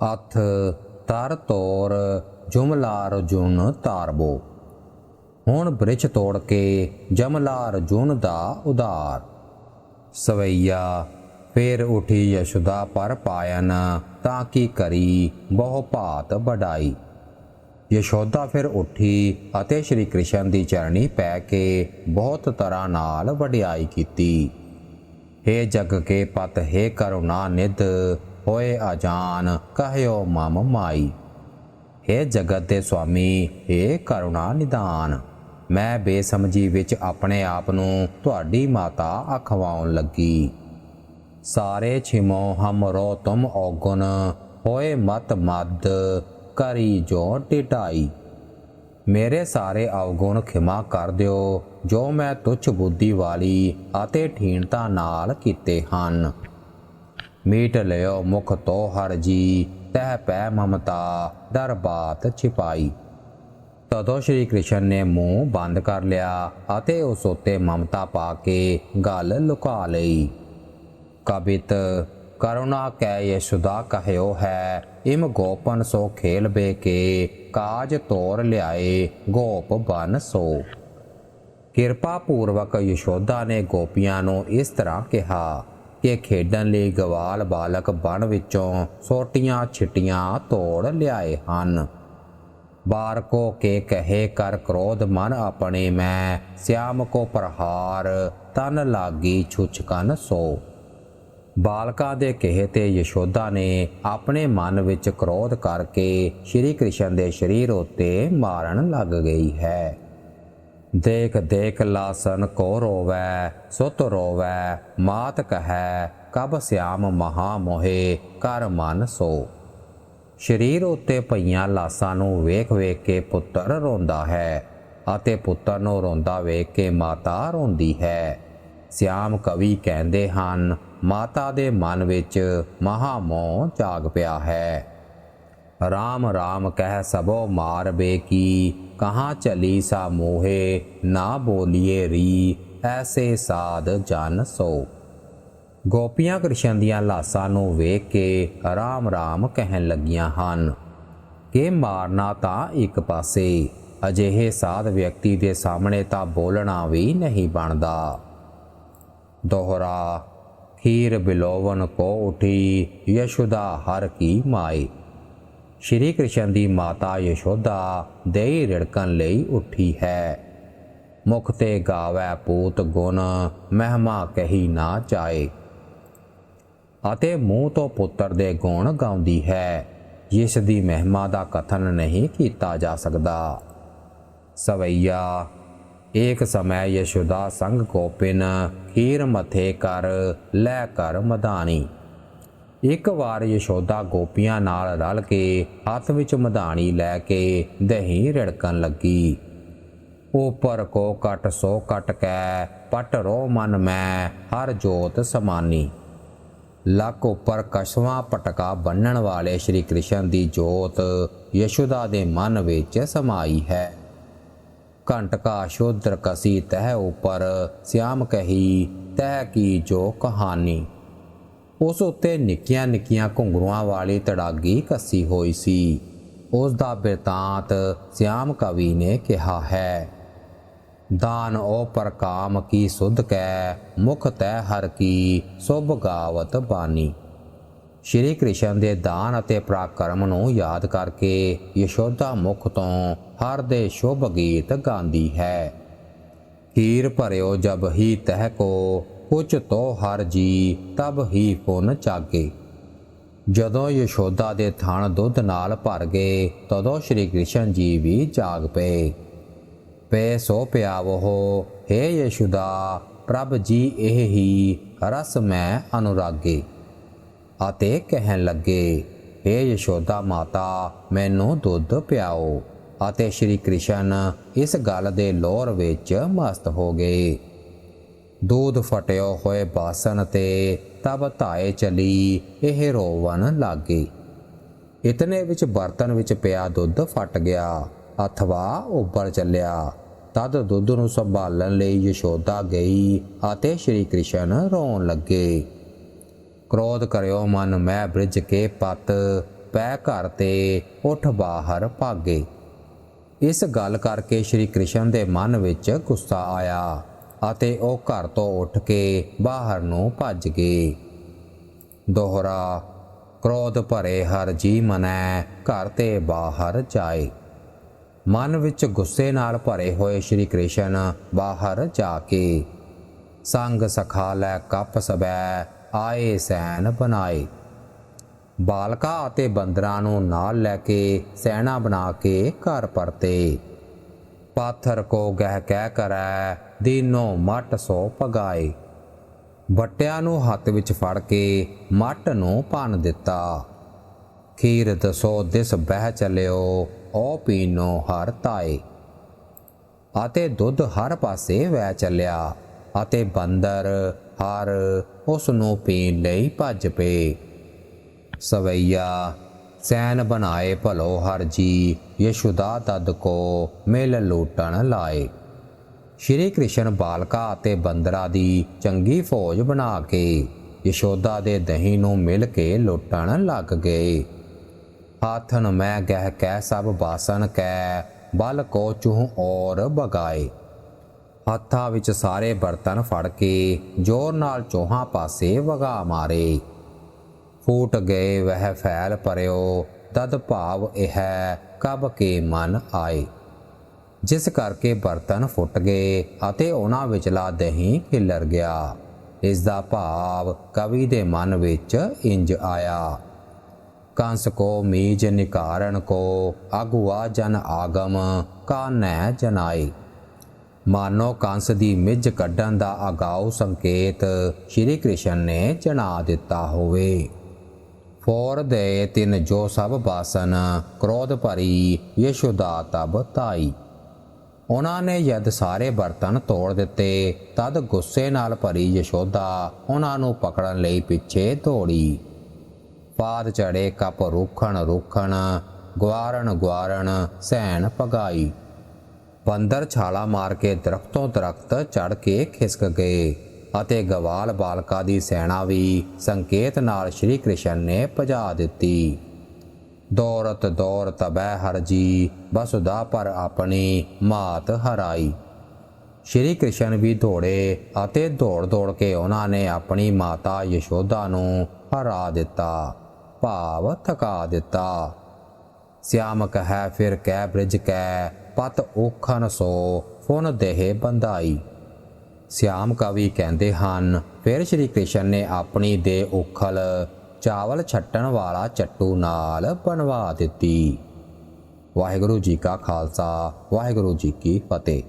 ਅਥ ਤਰ ਤੋਰ ਜੁਮਲਾਰ ਜੁਨ ਤਾਰਬੋ ਹੁਣ ਬ੍ਰਿਛ ਤੋੜ ਕੇ ਜਮਲਾਰ ਜੁਨ ਦਾ ਉਧਾਰ। ਸਵਈਆ, ਫੇਰ ਉਠੀ ਯਸ਼ੋਦਾ ਪਰ ਪਾਇਨ ਤਾਂ ਕੀ ਕਰੀ ਬਹੁ ਭਾਤ ਵਡਾਈ ਯਸ਼ੋਦਾ ਫਿਰ ਉੱਠੀ ਅਤੇ ਸ਼੍ਰੀ ਕ੍ਰਿਸ਼ਨ ਦੀ ਚਰਣੀ ਪੈ ਕੇ ਬਹੁਤ ਤਰ੍ਹਾਂ ਨਾਲ ਵਡਿਆਈ ਕੀਤੀ। ਹੇ ਜਗ ਕੇ ਪਤ, ਹੇ ਕਰੁਣਾ ਨਿਧ ਹੋਏ ਅਜਾਨ, ਕਹਿਓ ਮਮ ਮਾਈ। ਹੇ ਜਗਤ ਦੇ ਸੁਆਮੀ, ਹੇ ਕਰੁਣਾ ਨਿਦਾਨ। ਮੈਂ ਬੇਸਮਝੀ ਵਿੱਚ ਆਪਣੇ ਆਪ ਨੂੰ ਤੁਹਾਡੀ ਮਾਤਾ ਅਖਵਾਉਣ ਲੱਗੀ। ਸਾਰੇ ਛਿਮੋ ਹਮਰੋ ਤੁਮ ਔਗੁਣ, ਹੋਏ ਮਤ ਮਦ ਕਰੀ ਜੋ ਟਿਟਾਈ। ਮੇਰੇ ਸਾਰੇ ਅਵਗੁਣ ਖਿਮਾ ਕਰ ਦਿਓ, ਜੋ ਮੈਂ ਤੁਛ ਬੁੱਧੀ ਵਾਲੀ ਅਤੇ ਠੀਣਤਾ ਨਾਲ ਕੀਤੇ ਹਨ। ਮੀਟ ਲਿਓ ਮੁਖ ਤੋ ਹਰ ਜੀ, ਤਹਿ ਪੈ ਮਮਤਾ, ਦਰ ਬਾਤ ਛਿਪਾਈ। ਤਦੋਂ ਸ਼੍ਰੀ ਕ੍ਰਿਸ਼ਨ ਨੇ ਮੂੰਹ ਬੰਦ ਕਰ ਲਿਆ ਅਤੇ ਉਸ ਉੱਤੇ ਮਮਤਾ ਪਾ ਕੇ ਗੱਲ ਲੁਕਾ ਲਈ। ਕਬਿਤ, ਕਰੁਣਾ ਕੈ ਯਸ਼ੁਦਾ ਕਹਿਓ ਹੈ, ਇਮ ਗੋਪਨ ਸੋ ਖੇਲ ਬੇ ਕੇ ਕਾਜ ਤੋਰ ਲਿਆਏ, ਗੋਪ ਬਨ ਸੋ। ਕਿਰਪਾ ਪੂਰਵਕ ਯਸ਼ੋਦਾ ਨੇ ਗੋਪੀਆਂ ਨੂੰ ਇਸ ਤਰ੍ਹਾਂ ਕਿਹਾ ਕਿ ਖੇਡਣ ਲਈ ਗਵਾਲ ਬਾਲਕ ਬਣ ਵਿੱਚੋਂ ਸੋਟੀਆਂ ਛਿਟੀਆਂ ਤੋੜ ਲਿਆਏ ਹਨ। ਬਾਰ ਕੋ ਕੇ ਕਹੇ ਕਰ ਕ੍ਰੋਧ ਮਨ ਆਪਣੇ ਮੈਂ, ਸਿਆਮ ਕੋ ਪ੍ਰਹਾਰ ਤਨ ਲਾਗੀ ਛੁਚਕਨ ਸੋ। ਬਾਲਕਾਂ ਦੇ ਕਹੇ ਤੇ ਯਸ਼ੋਦਾ ਨੇ ਆਪਣੇ ਮਨ ਵਿੱਚ ਕ੍ਰੋਧ ਕਰਕੇ ਸ਼੍ਰੀ ਕ੍ਰਿਸ਼ਨ ਦੇ ਸਰੀਰ ਉੱਤੇ ਮਾਰਨ ਲੱਗ ਗਈ ਹੈ। ਦੇਖ ਦੇਖ ਲਾਸਨ ਕੋ ਰੋਵੈ, ਸੁਤ ਰੋਵੈ, ਮਾਤ ਕਹੈ, ਕਬ ਸਿਆਮ ਮਹਾ ਮੋਹੇ, ਕਰ ਮਨ ਸੋ। ਸਰੀਰ ਉੱਤੇ ਪਈਆਂ ਲਾਸਾਂ ਨੂੰ ਵੇਖ ਵੇਖ ਕੇ ਪੁੱਤਰ ਰੋਂਦਾ ਹੈ ਅਤੇ ਪੁੱਤਰ ਨੂੰ ਰੋਂਦਾ ਵੇਖ ਕੇ ਮਾਤਾ ਰੋਂਦੀ ਹੈ। ਸਿਆਮ ਕਵੀ ਕਹਿੰਦੇ ਹਨ, ਮਾਤਾ ਦੇ ਮਨ ਵਿੱਚ ਮਹਾ ਮੋਹ ਜਾਗ ਪਿਆ ਹੈ। ਰਾਮ ਰਾਮ ਕਹਿ ਸਭੋ ਮਾਰ ਬੇ ਕੀ ਕਹਾਂ ਚਲੀ ਸਾ ਮੋਹੇ, ਨਾ ਬੋਲੀਏ ਰੀ, ਐਸੇ ਸਾਧ ਜਨ ਸੋ। ਗੋਪੀਆਂ ਕ੍ਰਿਸ਼ਨ ਦੀਆਂ ਲਾਸਾਂ ਨੂੰ ਵੇਖ ਕੇ ਰਾਮ ਰਾਮ ਕਹਿਣ ਲੱਗੀਆਂ ਹਨ, ਕਿ ਮਾਰਨਾ ਤਾਂ ਇੱਕ ਪਾਸੇ, ਅਜਿਹੇ ਸਾਧ ਵਿਅਕਤੀ ਦੇ ਸਾਹਮਣੇ ਤਾਂ ਬੋਲਣਾ ਵੀ ਨਹੀਂ ਬਣਦਾ। ਦੋਹਰਾ, ਖੀਰ ਬਿਲੋਵਨ ਕੋ ਉਠੀ, ਯਸ਼ੋਦਾ ਹਰ ਕੀ ਮਾਈ ਸ਼੍ਰੀ ਕ੍ਰਿਸ਼ਨ ਦੀ ਮਾਤਾ ਯਸ਼ੋਦਾ ਦੇਈ ਰਿੜਕਣ ਲਈ ਉੱਠੀ ਹੈ। ਮੁਖ ਤੇ ਗਾਵੈ ਪੂਤ ਗੁਣ, ਮਹਿਮਾ ਕਹੀ ਨਾ ਚਾਏ। ਅਤੇ ਮੂੰਹ ਤੋਂ ਪੁੱਤਰ ਦੇ ਗੁਣ ਗਾਉਂਦੀ ਹੈ। ਜਿਸ ਦੀ ਮਹਿਮਾ ਦਾ ਕਥਨ ਨਹੀਂ ਕੀਤਾ ਜਾ ਸਕਦਾ। ਸਵਈਆ, ਏਕ ਸਮੈ ਯਸ਼ੋਦਾ ਸੰਗ ਗੋਪਿਨ, ਖੀਰ ਮਥੇ ਕਰ, ਲੈ ਕਰ ਮਧਾਣੀ। ਇੱਕ ਵਾਰ ਯਸ਼ੋਦਾ ਗੋਪੀਆਂ ਨਾਲ ਰਲ ਕੇ ਹੱਥ ਵਿੱਚ ਮਧਾਣੀ ਲੈ ਕੇ ਦਹੀਂ ਰੜਕਣ ਲੱਗੀ। ਉਪਰ ਕੋ ਕਟ ਸੋ ਕਟ ਕੈ, ਪਟ ਰੋ ਮਨ ਮੈਂ, ਹਰ ਜੋਤ ਸਮਾਨੀ। ਲੱਕ ਉੱਪਰ ਕਸ਼ਵਾ ਪਟਕਾ ਬੰਨਣ ਵਾਲੇ ਸ਼੍ਰੀ ਕ੍ਰਿਸ਼ਨ ਦੀ ਜੋਤ ਯਸ਼ੋਦਾ ਦੇ ਮਨ ਵਿੱਚ ਸਮਾਈ ਹੈ। ਘੰਟਕਾ ਸ਼ੋਧਰ ਕਸੀ ਤਹਿ ਉਪਰ, ਸਿਆਮ ਕਹੀ, ਤਹਿ ਕੀ ਜੋ ਕਹਾਣੀ। ਉਸ ਉੱਤੇ ਨਿੱਕੀਆਂ ਨਿੱਕੀਆਂ ਘੁੰਗਰੂਆਂ ਵਾਲੀ ਤੜਾਗੀ ਕੱਸੀ ਹੋਈ ਸੀ। ਉਸ ਦਾ ਬਿਰਤਾਂਤ ਸਿਆਮ ਕਵੀ ਨੇ ਕਿਹਾ ਹੈ। ਦਾਨ ਓ ਪ੍ਰਕਾਮ ਕੀ ਸੁਧ ਕੈ, ਮੁਖ ਤੈ ਹਰ ਕੀ ਸੁਭ ਗਾਵਤ ਬਾਨੀ ਸ਼੍ਰੀ ਕ੍ਰਿਸ਼ਨ ਦੇ ਦਾਨ ਅਤੇ ਪ੍ਰਾਕਰਮ ਨੂੰ ਯਾਦ ਕਰਕੇ ਯਸ਼ੋਦਾ ਮੁਖ ਤੋਂ ਹਰ ਦੇ ਸ਼ੁਭ ਗੀਤ ਗਾਉਂਦੀ ਹੈ। ਹੀਰ ਭਰਿਓ ਜਬ ਹੀ ਤਹਿ ਕੋ ਕੁਛ ਤੋ ਹਰ ਜੀ ਤਬ ਹੀ ਪੁਨ ਚਾਗੇ। ਜਦੋਂ ਯਸ਼ੋਦਾ ਦੇ ਥਣ ਦੁੱਧ ਨਾਲ ਭਰ ਗਏ, ਤਦੋਂ ਸ਼੍ਰੀ ਕ੍ਰਿਸ਼ਨ ਜੀ ਵੀ ਜਾਗ ਪਏ। ਪੈ ਸੋ ਪਿਆਵੋ, ਹੇ ਯਸ਼ੋਦਾ ਪ੍ਰਭ ਜੀ ਇਹ ਹੀ ਰਸ ਮੈਂ ਅਨੁਰਾਗੇ। ਅਤੇ ਕਹਿਣ ਲੱਗੇ, ਹੇ ਯਸ਼ੋਦਾ ਮਾਤਾ, ਮੈਨੂੰ ਦੁੱਧ ਪਿਆਓ। ਅਤੇ ਸ਼੍ਰੀ ਕ੍ਰਿਸ਼ਨ ਇਸ ਗੱਲ ਦੇ ਲੋਰ ਵਿੱਚ ਮਸਤ ਹੋ ਗਏ। ਦੂਧ ਫਟਿਓ ਹੋਏ ਬਾਸਨ ਤੇ, ਤਬ ਧਾਏ ਚਲੀ, ਇਹ ਰੋਵਨ ਲਾਗੇ। ਇਤਨੇ ਵਿੱਚ ਬਰਤਨ ਵਿੱਚ ਪਿਆ ਦੁੱਧ ਫਟ ਗਿਆ ਅਥਵਾ ਉੱਪਰ ਚੱਲਿਆ। ਤਦ ਦੁੱਧ ਨੂੰ ਸੰਭਾਲਣ ਲਈ ਯਸ਼ੋਦਾ ਗਈ ਅਤੇ ਸ਼੍ਰੀ ਕ੍ਰਿਸ਼ਨ ਰੋਣ ਲੱਗੇ। ਕ੍ਰੋਧ ਕਰਿਓ ਮਨ, ਮੈਂ ਬ੍ਰਿਜ ਕੇ ਪਤ, ਪੈ ਘਰ ਤੇ ਉੱਠ ਬਾਹਰ ਭਾਗੇ। ਇਸ ਗੱਲ ਕਰਕੇ ਸ਼੍ਰੀ ਕ੍ਰਿਸ਼ਨ ਦੇ ਮਨ ਵਿੱਚ ਗੁੱਸਾ ਆਇਆ। ਅਤੇ ਉਹ ਘਰ ਤੋਂ ਉੱਠ ਕੇ ਬਾਹਰ ਨੂੰ ਭੱਜ ਗਏ ਦੋਹਰਾ, ਕ੍ਰੋਧ ਭਰੇ ਹਰ ਜੀ ਮਨੈ ਘਰ ਤੇ ਬਾਹਰ ਜਾਏ। ਮਨ ਵਿੱਚ ਗੁੱਸੇ ਨਾਲ ਭਰੇ ਹੋਏ ਸ਼੍ਰੀ ਕ੍ਰਿਸ਼ਨ ਬਾਹਰ ਜਾ ਕੇ ਸੰਗ ਸਖਾ ਲੈ ਕੱਪ ਸਬੈ ਆਏ ਸੈਨ ਬਣਾਏ। ਬਾਲਕਾ ਅਤੇ ਬੰਦਰਾਂ ਨੂੰ ਨਾਲ ਲੈ ਕੇ ਸੈਨਾ ਬਣਾ ਕੇ ਘਰ ਪਰਤੇ। ਪਾਥਰ ਕੋ ਗਹਿ ਕਹਿ ਕਰੈ, ਦੀਨੋ ਮੱਟ ਸੋ ਪਗਾਏ ਵੱਟਿਆਂ ਨੂੰ ਹੱਥ ਵਿੱਚ ਫੜ ਕੇ ਮੱਟ ਨੂੰ ਭੰਨ ਦਿੱਤਾ। ਖੀਰ ਦਸੋ ਦਿਸ ਬਹਿ ਚਲਿਓ, ਓ ਪੀਨੋ ਹਰ ਤਾਏ। ਅਤੇ ਦੁੱਧ ਹਰ ਪਾਸੇ ਵਹਿ ਚੱਲਿਆ, ਅਤੇ ਬੰਦਰ ਹਰ ਉਸ ਨੂੰ ਪੀਣ ਲਈ ਭੱਜ ਪਏ। ਸਵਈਆ ਸੈਨ ਬਣਾਏ ਭਲੋ ਹਰ ਜੀ ਯਸ਼ੋਦਾ ਤਦ ਕੋ ਮਿਲ ਲੂਟਣ ਲਾਏ। ਸ਼੍ਰੀ ਕ੍ਰਿਸ਼ਨ ਬਾਲਕਾ ਅਤੇ ਬੰਦਰਾ ਦੀ ਚੰਗੀ ਫੌਜ ਬਣਾ ਕੇ ਯਸ਼ੋਦਾ ਦੇ ਦਹੀਂ ਨੂੰ ਮਿਲ ਕੇ ਲੁੱਟਣ ਲੱਗ ਗਏ। ਹਾਥਨ ਮੈਂ ਗਹਿ ਕਹਿ ਸਭ ਬਾਸਨ ਕੈ, ਬਲ ਕੋ ਚੂਹ ਔਰ ਬਗਾਏ। ਹੱਥਾਂ ਵਿੱਚ ਸਾਰੇ ਬਰਤਨ ਫੜ ਕੇ ਜ਼ੋਰ ਨਾਲ ਚੋਹਾਂ ਪਾਸੇ ਵਗਾ ਮਾਰੇ। ਫੂਟ ਗਏ, ਵਹਿ ਫੈਲ ਪਰਿਓ, ਤਦ ਭਾਵ ਇਹ ਕਬ ਕੇ ਮਨ ਆਏ। ਜਿਸ ਕਰਕੇ ਬਰਤਨ ਫੁੱਟ ਗਏ ਅਤੇ ਉਹਨਾਂ ਵਿਚਲਾ ਦਹੀਂ ਖਿਲਰ ਗਿਆ। ਇਸ ਦਾ ਭਾਵ ਕਵੀ ਦੇ ਮਨ ਵਿੱਚ ਇੰਜ ਆਇਆ, ਕੰਸ ਕੋ ਮੀਜ ਨਿਕਾਰਨ ਕੋ ਅਗੁਆ ਜਨ ਆਗਮ ਕਾਨੈ ਜਨਾਈ ਮਾਨੋ ਕੰਸ ਦੀ ਮਿੱਝ ਕੱਢਣ ਦਾ ਅਗਾਊ ਸੰਕੇਤ, ਸ਼੍ਰੀ ਕ੍ਰਿਸ਼ਨ ਨੇ ਜਣਾ ਦਿੱਤਾ ਹੋਵੇ। ਫੋਰ ਦੇ ਤਿੰਨ ਜੋ ਸਭ ਬਾਸਨ ਕ੍ਰੋਧ ਭਰੀ ਯਸ਼ੋਦਾ ਤਬ ਤਾਈ। ਉਹਨਾਂ ਨੇ ਜਦ ਸਾਰੇ ਬਰਤਨ ਤੋੜ ਦਿੱਤੇ, ਤਦ ਗੁੱਸੇ ਨਾਲ ਭਰੀ ਯਸ਼ੋਦਾ ਉਹਨਾਂ ਨੂੰ ਪਕੜਨ ਲਈ ਪਿੱਛੇ ਦੌੜੀ। ਪਾਦ ਚੜੇ, ਕਪ ਰੁਖਣ ਰੁਖਣ ਗਵਾਰਨ ਗਵਾਰਨ ਸੈਨ ਪਗਾਈ ਬੰਦਰ ਛਾਲਾ ਮਾਰ ਕੇ ਦਰਖਤੋਂ ਦਰਖਤ ਚੜ ਕੇ ਖਿਸਕ ਗਏ। ਅਤੇ ਗਵਾਲ ਬਾਲਕਾ ਦੀ ਸੈਨਾ ਵੀ ਸੰਕੇਤ ਨਾਲ ਸ਼੍ਰੀ ਕ੍ਰਿਸ਼ਨ ਨੇ ਭਜਾ ਦਿੱਤੀ। ਦੌਰਤ ਦੌਰ ਤਬੈ ਹਰਜੀ ਬਸੁਦਾ ਪਰ ਆਪਣੀ ਮਾਤ ਹਰਾਈ। ਸ਼੍ਰੀ ਕ੍ਰਿਸ਼ਨ ਵੀ ਦੌੜੇ ਅਤੇ ਦੌੜ ਦੌੜ ਕੇ ਉਹਨਾਂ ਨੇ ਆਪਣੀ ਮਾਤਾ ਯਸ਼ੋਦਾ ਨੂੰ ਹਰਾ ਦਿੱਤਾ, ਭਾਵ ਥਕਾ ਦਿੱਤਾ। ਸਿਆਮ ਕਹੈ ਫਿਰ ਕਹਿ ਬ੍ਰਿਜ ਕੈ, ਪਤ ਓਖਨ ਸੋ ਫੁਨ ਦੇਹ ਬੰਦਾਈ ਸਿਆਮ ਕਵੀ ਕਹਿੰਦੇ ਹਨ, ਫਿਰ ਸ਼੍ਰੀ ਕ੍ਰਿਸ਼ਨ ਨੇ ਆਪਣੀ ਦੇ ਉਖਲ ਚਾਵਲ ਛੱਟਣ ਵਾਲਾ ਚੱਟੂ ਨਾਲ ਬਣਵਾ ਦਿੱਤੀ। ਵਾਹਿਗੁਰੂ ਜੀ ਕਾ ਖਾਲਸਾ, ਵਾਹਿਗੁਰੂ ਜੀ ਕੀ ਫਤਿਹ।